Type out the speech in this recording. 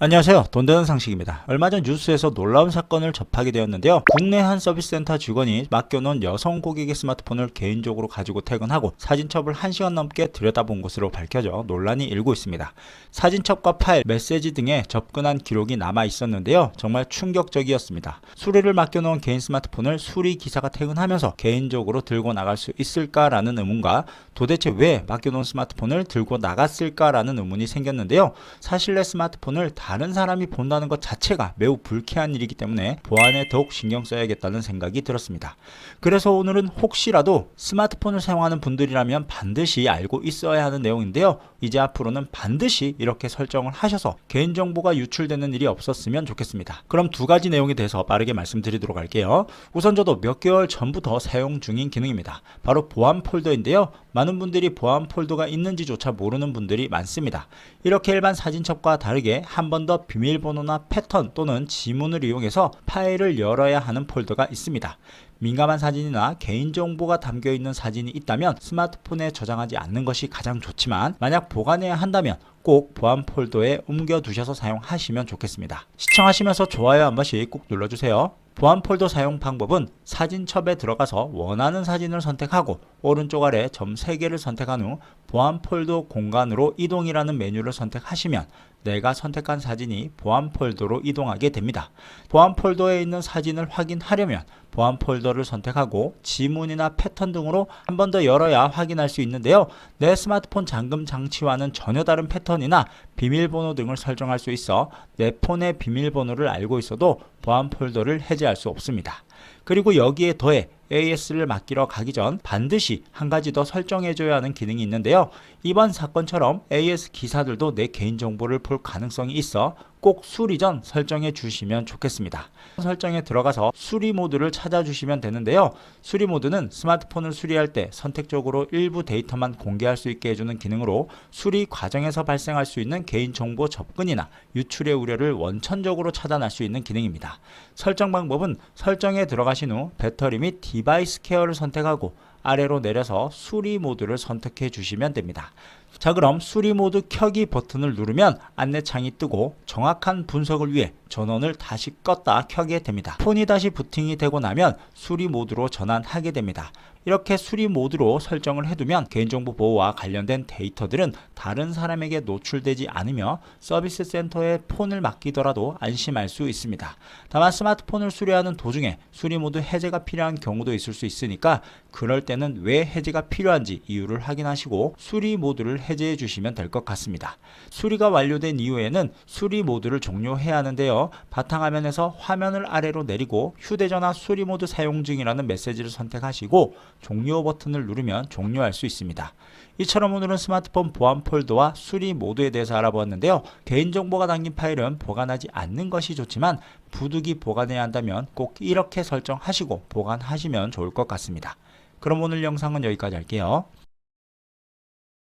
안녕하세요. 돈 되는 상식입니다. 얼마 전 뉴스에서 놀라운 사건을 접하게 되었는데요. 국내 한 서비스 센터 직원이 맡겨놓은 여성 고객의 스마트폰을 개인적으로 가지고 퇴근하고 사진첩을 1시간 넘게 들여다본 것으로 밝혀져 논란이 일고 있습니다. 사진첩과 파일, 메시지 등에 접근한 기록이 남아 있었는데요. 정말 충격적이었습니다. 수리를 맡겨놓은 개인 스마트폰을 수리 기사가 퇴근하면서 개인적으로 들고 나갈 수 있을까라는 의문과 도대체 왜 맡겨놓은 스마트폰을 들고 나갔을까라는 의문이 생겼는데요. 사실 내 스마트폰을 다른 사람이 본다는 것 자체가 매우 불쾌한 일이기 때문에 보안에 더욱 신경 써야겠다는 생각이 들었습니다. 그래서 오늘은 혹시라도 스마트폰을 사용하는 분들이라면 반드시 알고 있어야 하는 내용인데요. 이제 앞으로는 반드시 이렇게 설정을 하셔서 개인정보가 유출되는 일이 없었으면 좋겠습니다. 그럼 두 가지 내용에 대해서 빠르게 말씀드리도록 할게요. 우선 저도 몇 개월 전부터 사용 중인 기능입니다. 바로 보안 폴더인데요. 많은 분들이 보안 폴더가 있는지조차 모르는 분들이 많습니다. 이렇게 일반 사진첩과 다르게 한번 더 비밀번호나 패턴 또는 지문을 이용해서 파일을 열어야 하는 폴더가 있습니다. 민감한 사진이나 개인정보가 담겨 있는 사진이 있다면 스마트폰에 저장하지 않는 것이 가장 좋지만 만약 보관해야 한다면 꼭 보안 폴더에 옮겨 두셔서 사용하시면 좋겠습니다. 시청하시면서 좋아요 한 번씩 꼭 눌러주세요. 보안 폴더 사용 방법은 사진첩에 들어가서 원하는 사진을 선택하고 오른쪽 아래 점 3개를 선택한 후 보안 폴더 공간으로 이동이라는 메뉴를 선택하시면 내가 선택한 사진이 보안 폴더로 이동하게 됩니다. 보안 폴더에 있는 사진을 확인하려면 보안 폴더를 선택하고 지문이나 패턴 등으로 한 번 더 열어야 확인할 수 있는데요. 내 스마트폰 잠금 장치와는 전혀 다른 패턴이나 비밀번호 등을 설정할 수 있어 내 폰의 비밀번호를 알고 있어도 보안 폴더를 해제할 수 없습니다. 그리고 여기에 더해 AS를 맡기러 가기 전 반드시 한 가지 더 설정해줘야 하는 기능이 있는데요. 이번 사건처럼 AS 기사들도 내 개인정보를 볼 가능성이 있어 꼭 수리 전 설정해 주시면 좋겠습니다. 설정에 들어가서 수리 모드를 찾아주시면 되는데요. 수리 모드는 스마트폰을 수리할 때 선택적으로 일부 데이터만 공개할 수 있게 해주는 기능으로 수리 과정에서 발생할 수 있는 개인정보 접근이나 유출의 우려를 원천적으로 차단할 수 있는 기능입니다. 설정 방법은 설정에 들어가신 후 배터리 및 디바이스 케어를 선택하고 아래로 내려서 수리 모드를 선택해 주시면 됩니다. 자 그럼 수리 모드 켜기 버튼을 누르면 안내창이 뜨고 정확한 분석을 위해 전원을 다시 껐다 켜게 됩니다. 폰이 다시 부팅이 되고 나면 수리 모드로 전환하게 됩니다. 이렇게 수리 모드로 설정을 해두면 개인정보 보호와 관련된 데이터들은 다른 사람에게 노출되지 않으며 서비스 센터에 폰을 맡기더라도 안심할 수 있습니다. 다만 스마트폰을 수리하는 도중에 수리 모드 해제가 필요한 경우도 있을 수 있으니까 그럴 때는 왜 해제가 필요한지 이유를 확인하시고 수리 모드를 해제해 주시면 될 것 같습니다. 수리가 완료된 이후에는 수리 모드를 종료해야 하는데요. 바탕화면에서 화면을 아래로 내리고 휴대전화 수리 모드 사용 중이라는 메시지를 선택하시고 종료 버튼을 누르면 종료할 수 있습니다. 이처럼 오늘은 스마트폰 보안 폴더와 수리 모드에 대해서 알아보았는데요. 개인정보가 담긴 파일은 보관하지 않는 것이 좋지만 부득이 보관해야 한다면 꼭 이렇게 설정하시고 보관하시면 좋을 것 같습니다. 그럼 오늘 영상은 여기까지 할게요.